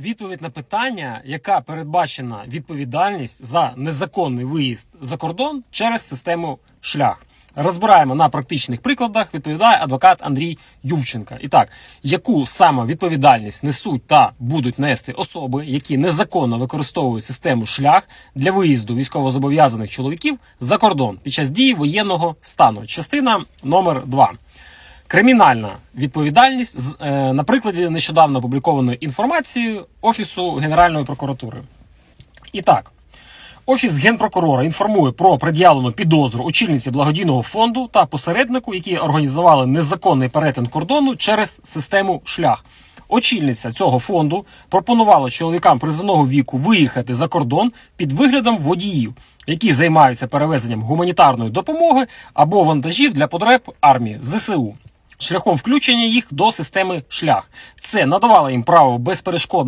відповідь на питання, яка передбачена відповідальність за незаконний виїзд за кордон через систему шлях. Розбираємо на практичних прикладах, відповідає адвокат Андрій Ювченка. І так, яку саме відповідальність несуть та будуть нести особи, які незаконно використовують систему шлях для виїзду військовозобов'язаних чоловіків за кордон під час дії воєнного стану. Частина номер 2. Кримінальна відповідальність е, на прикладі нещодавно опублікованої інформації Офісу Генеральної прокуратури. І так, Офіс генпрокурора інформує про пред'явлену підозру очільниці благодійного фонду та посереднику, які організували незаконний перетин кордону через систему шлях. Очільниця цього фонду пропонувала чоловікам призовного віку виїхати за кордон під виглядом водіїв, які займаються перевезенням гуманітарної допомоги або вантажів для потреб армії ЗСУ. Шляхом включення їх до системи шлях. Це надавало їм право безперешкодно